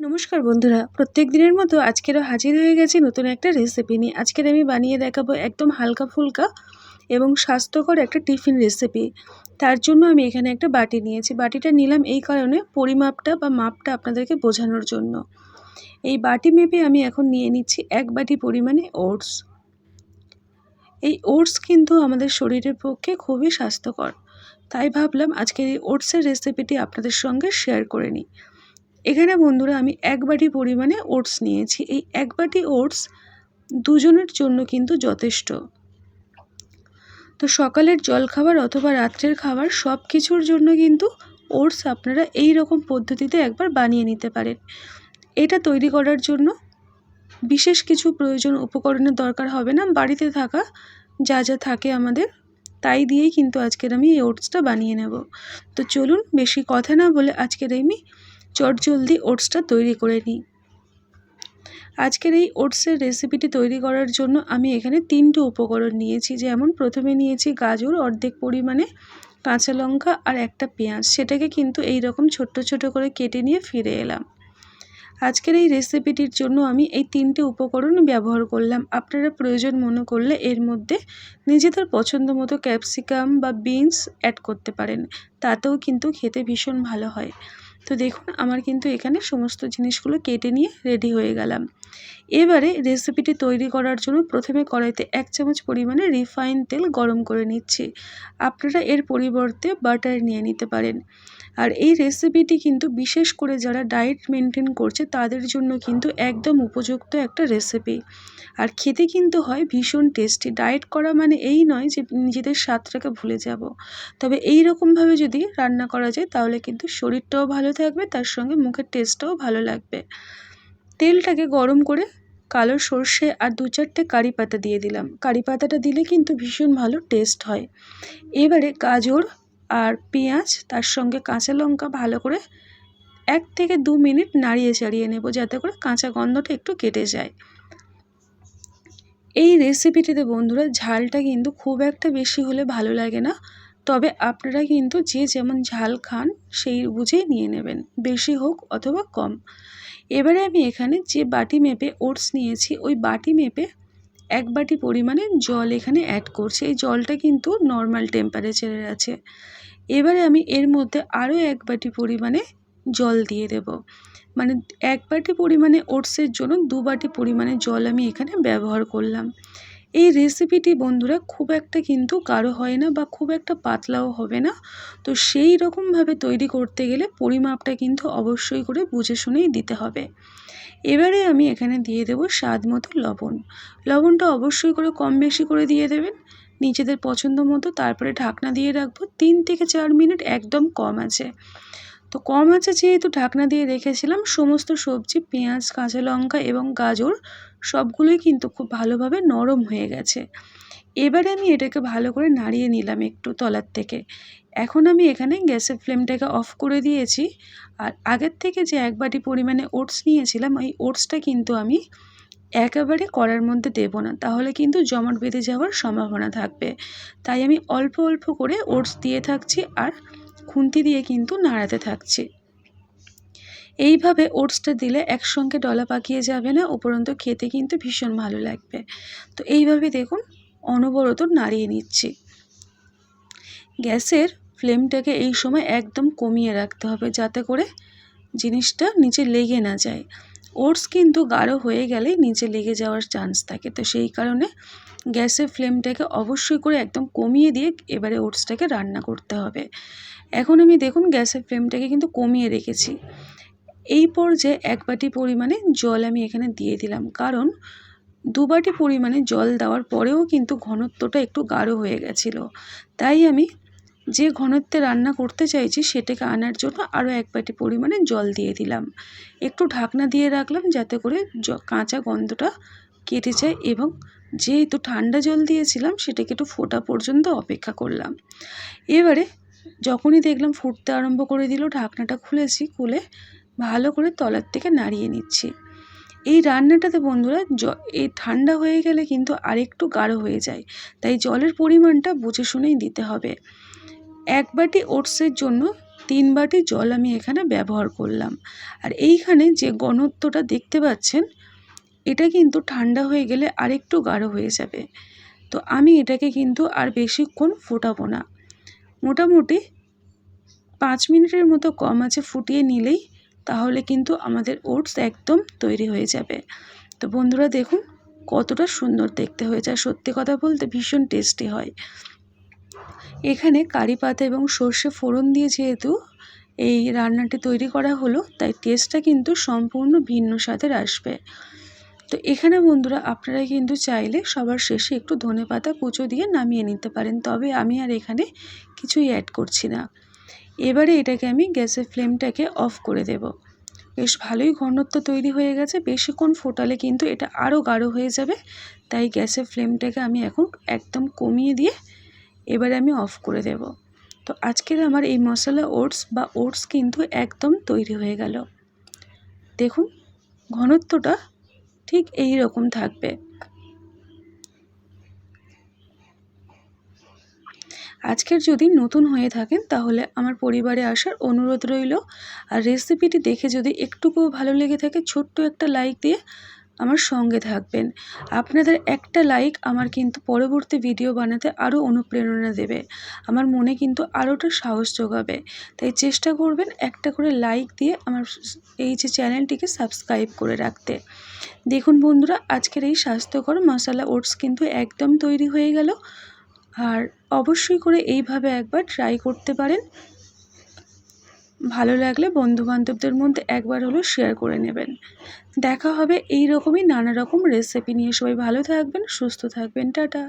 নমস্কার বন্ধুরা, প্রত্যেক দিনের মতো আজকেরও হাজির হয়ে গেছে নতুন একটা রেসিপি নিয়ে। আজকের আমি বানিয়ে দেখাবো একদম হালকা ফুলকা এবং স্বাস্থ্যকর একটা টিফিন রেসিপি তার জন্য আমি এখানে একটা বাটি নিয়েছি। বাটিটা নিলাম এই কারণে পরিমাপটা বা মাপটা আপনাদেরকে বোঝানোর জন্য। এই বাটি মেপে আমি এখন নিয়ে নিচ্ছি এক বাটি পরিমাণে ওটস। এই ওটস কিন্তু আমাদের শরীরের পক্ষে খুবই স্বাস্থ্যকর। তাই ভাবলাম আজকের এই ওটসের রেসিপিটি আপনাদের সঙ্গে শেয়ার করে নিই। এখানে বন্ধুরা আমি এক বাটি পরিমাণে ওটস নিয়েছি। এই এক বাটি ওটস দুজনের জন্য কিন্তু যথেষ্ট। তো সকালের জলখাবার অথবা রাত্রের খাবার সব কিছুর জন্য কিন্তু ওটস আপনারা এই রকম পদ্ধতিতে একবার বানিয়ে নিতে পারেন। এটা তৈরি করার জন্য বিশেষ কিছু প্রয়োজন উপকরণের দরকার হবে না। বাড়িতে থাকা যা যা থাকে আমাদের, তাই দিয়েই কিন্তু আজকের আমি এই ওটসটা বানিয়ে নেব। তো চলুন বেশি কথা না বলে আজকের আমি চটজলদি ওটসটা তৈরি করে নিই। আজকের এই ওটসের রেসিপিটি তৈরি করার জন্য আমি এখানে তিনটে উপকরণ নিয়েছি। যেমন, প্রথমে নিয়েছি গাজর অর্ধেক পরিমাণে কাঁচা লঙ্কা আর একটা পেঁয়াজ। সেটাকে কিন্তু এই রকম ছোট্ট ছোট করে কেটে নিয়ে ফিরে এলাম। আজকের এই রেসিপিটির জন্য আমি এই তিনটে উপকরণ ব্যবহার করলাম। আপনারা প্রয়োজন মনে করলে এর মধ্যে নিজেদের পছন্দ মতো ক্যাপসিকাম বা বিনস অ্যাড করতে পারেন। তাতেও কিন্তু খেতে ভীষণ ভালো হয়। তো দেখুন, আমার কিন্তু এখানে সমস্ত জিনিসগুলো কেটে নিয়ে রেডি হয়ে গেলাম। এবারে রেসিপিটি তৈরি করার জন্য প্রথমে কড়াইতে এক চামচ পরিমাণে রিফাইন তেল গরম করে নিচ্ছি। আপনারা এর পরিবর্তে বাটার নিয়ে নিতে পারেন। আর এই রেসিপিটি কিন্তু বিশেষ করে যারা ডায়েট মেনটেন করছে, তাদের জন্য কিন্তু একদম উপযুক্ত একটা রেসিপি আর খেতে কিন্তু হয় ভীষণ টেস্টি ডায়েট করা মানে এই নয় যে নিজেদের স্বাদটাকে ভুলে যাব। তবে এই রকমভাবে যদি রান্না করা যায়, তাহলে কিন্তু শরীরটাও ভালো থাকবে, তার সঙ্গে মুখের টেস্টটাও ভালো লাগবে। তেলটাকে গরম করে কালো সর্ষে আর দু চারটে কারি পাতা দিয়ে দিলাম। কারি পাতাটা দিলে কিন্তু ভীষণ ভালো টেস্ট হয়। এবারে গাজর আর পেঁয়াজ, তার সঙ্গে কাঁচা লঙ্কা ভালো করে এক থেকে দু মিনিট নাড়িয়ে চাড়িয়ে নেব যাতে করে কাঁচা গন্ধটা একটু কেটে যায়। এই রেসিপিটিতে বন্ধুরা, ঝালটা কিন্তু খুব একটা বেশি হলে ভালো লাগে না। তবে আপনারা কিন্তু যে যেমন ঝাল খান, সেই বুঝেই নিয়ে নেবেন, বেশি হোক অথবা কম। এবারে আমি এখানে যে বাটি মেপে ওটস নিয়েছি, ওই বাটি মেপে এক বাটি পরিমাণে জল এখানে অ্যাড করছি। এই জলটা কিন্তু নর্মাল টেম্পারেচারের আছে। এবারে আমি এর মধ্যে আরও এক বাটি পরিমাণে জল দিয়ে দেব। মানে এক বাটি পরিমাণে ওটসের জন্য দু বাটি পরিমাণে জল আমি এখানে ব্যবহার করলাম। এই রেসিপিটি বন্ধুরা খুব একটা কিন্তু গাঢ় হয় না বা খুব একটা পাতলাও হবে না। তো সেই রকমভাবে তৈরি করতে গেলে পরিমাপটা কিন্তু অবশ্যই করে বুঝে শুনেই দিতে হবে। এবারে আমি এখানে দিয়ে দেবো স্বাদ মতো লবণ। লবণটা অবশ্যই করে কম বেশি করে দিয়ে দেবেন। নিজেদের পছন্দ মতো তারপরে ঢাকনা দিয়ে রাখব। তিন থেকে চার মিনিট একদম কম আছে। তো কম আছে যেহেতু ঢাকনা দিয়ে রেখেছিলাম, সমস্ত সবজি, পেঁয়াজ, কাঁচা লঙ্কা এবং গাজর সবগুলোই কিন্তু খুব ভালোভাবে নরম হয়ে গেছে। এবারে আমি এটাকে ভালো করে নাড়িয়ে নিলাম একটু তলার থেকে। এখন আমি এখানে গ্যাসের ফ্লেমটাকে অফ করে দিয়েছি। আর আগের থেকে যে এক বাটি পরিমাণে ওটস নিয়েছিলাম, ওই ওটসটা কিন্তু আমি একেবারে কড়ার মধ্যে দেব না। তাহলে কিন্তু জমাট বেঁধে যাওয়ার সম্ভাবনা থাকবে। তাই আমি অল্প অল্প করে ওটস দিয়ে থাকছি আর খুন্তি দিয়ে কিন্তু নাড়াতে থাকছি। এইভাবে ওটসটা দিলে একসঙ্গে ডলা পাকিয়ে যাবে না, উপরন্ত খেতে কিন্তু ভীষণ ভালো লাগবে। তো এইভাবে দেখুন, অনবরত নাড়িয়ে নিচ্ছি। গ্যাসের ফ্লেমটাকে এই সময় একদম কমিয়ে রাখতে হবে যাতে করে জিনিসটা নিচে লেগে না যায়। ওটস কিন্তু গাঢ় হয়ে গেলেই নিচে লেগে যাওয়ার চান্স থাকে। তো সেই কারণে গ্যাসের ফ্লেমটাকে অবশ্যই করে একদম কমিয়ে দিয়ে এবারে ওটসটাকে রান্না করতে হবে। এখন আমি দেখুন গ্যাসের ফ্লেমটাকে কিন্তু কমিয়ে রেখেছি। এই পর্যায়ে এক বাটি পরিমাণে জল আমি এখানে দিয়ে দিলাম। কারণ দু বাটি পরিমাণে জল দেওয়ার পরেও কিন্তু ঘনত্বটা একটু গাঢ় হয়ে গেছিল। তাই আমি যে ঘনত্বে রান্না করতে চাইছি সেটাকে আনার জন্য আরও এক বাটি পরিমাণে জল দিয়ে দিলাম। একটু ঢাকনা দিয়ে রাখলাম যাতে করে কাঁচা গন্ধটা কেটে যায় এবং যেহেতু ঠান্ডা জল দিয়েছিলাম সেটাকে একটু ফোটা পর্যন্ত অপেক্ষা করলাম। এবারে যখনই দেখলাম ফুটতে আরম্ভ করে দিল, ঢাকনাটা খুলেছি, খুলে ভালো করে তলার থেকে নাড়িয়ে নিচ্ছি। এই রান্নাটাতে বন্ধুরা জ, এই ঠান্ডা হয়ে গেলে কিন্তু আরেকটু গাঢ় হয়ে যায়, তাই জলের পরিমাণটা বুঝে শুনেই দিতে হবে। এক বাটি ওটসের জন্য তিন বাটি জল আমি এখানে ব্যবহার করলাম। আর এইখানে যে ঘনত্বটা দেখতে পাচ্ছেন, এটা কিন্তু ঠান্ডা হয়ে গেলে আরেকটু গাঢ় হয়ে যাবে। তো আমি এটাকে কিন্তু আর বেশিক্ষণ ফোটাবো না। মোটামুটি পাঁচ মিনিটের মতো কম আছে ফুটিয়ে নিলেই তাহলে কিন্তু আমাদের ওটস একদম তৈরি হয়ে যাবে। তো বন্ধুরা দেখুন কতটা সুন্দর দেখতে হয়েছে। আর সত্যি কথা বলতে ভীষণ টেস্টি হয়। এখানে কারি পাতা এবং সর্ষে ফোড়ন দিয়ে যেহেতু এই রান্নাটি তৈরি করা হলো, তাই টেস্টটা কিন্তু সম্পূর্ণ ভিন্ন স্বাদের আসবে। তো এখানে বন্ধুরা, আপনারা কিন্তু চাইলে সবার শেষে একটু ধনে পাতা কুচো দিয়ে নামিয়ে নিতে পারেন, তবে আমি আর এখানে কিছুই অ্যাড করছি না। এবারে এটাকে আমি গ্যাসের ফ্লেমটাকে অফ করে দেব। বেশ ভালোই ঘনত্ব তৈরি হয়ে গেছে, বেশিক্ষণ ফোটালে কিন্তু এটা আরও গাঢ় হয়ে যাবে, তাই গ্যাসের ফ্লেমটাকে আমি এখন একদম কমিয়ে দিয়ে এবারে আমি অফ করে দেব। তো আজকের আমার এই মশলা ওটস বা ওটস কিন্তু একদম তৈরি হয়ে গেল। দেখুন, ঘনত্বটা ঠিক এই রকম থাকবে। আজকের যদি নতুন হয়ে থাকেন, তাহলে আমার পরিবারে আসার অনুরোধ রইল। আর রেসিপিটি দেখে যদি একটুকুও ভালো লেগে থাকে, ছোট্ট একটা লাইক দিয়ে আমার সঙ্গে থাকবেন। আপনাদের একটা লাইক আমার কিন্তু পরবর্তী ভিডিও বানাতে আরও অনুপ্রেরণা দেবে। আমার মনে কিন্তু আরোটা সাহস যোগাবে। তাই চেষ্টা করবেন একটা করে লাইক দিয়ে আমার এই যে চ্যানেলটিকে সাবস্ক্রাইব করে রাখতে। দেখুন বন্ধুরা, আজকের এই স্বাস্থ্যকর মশলা ওটস কিন্তু একদম তৈরি হয়ে গেল। আর অবশ্যই করে এইভাবে একবার ট্রাই করতে পারেন। ভালো লাগলে বন্ধুবান্ধবদের মধ্যে একবার হলেও শেয়ার করে নেবেন। দেখা হবে এই রকমই নানা রকম রেসিপি নিয়ে। সবাই ভালো থাকবেন, সুস্থ থাকবেন, টাটা।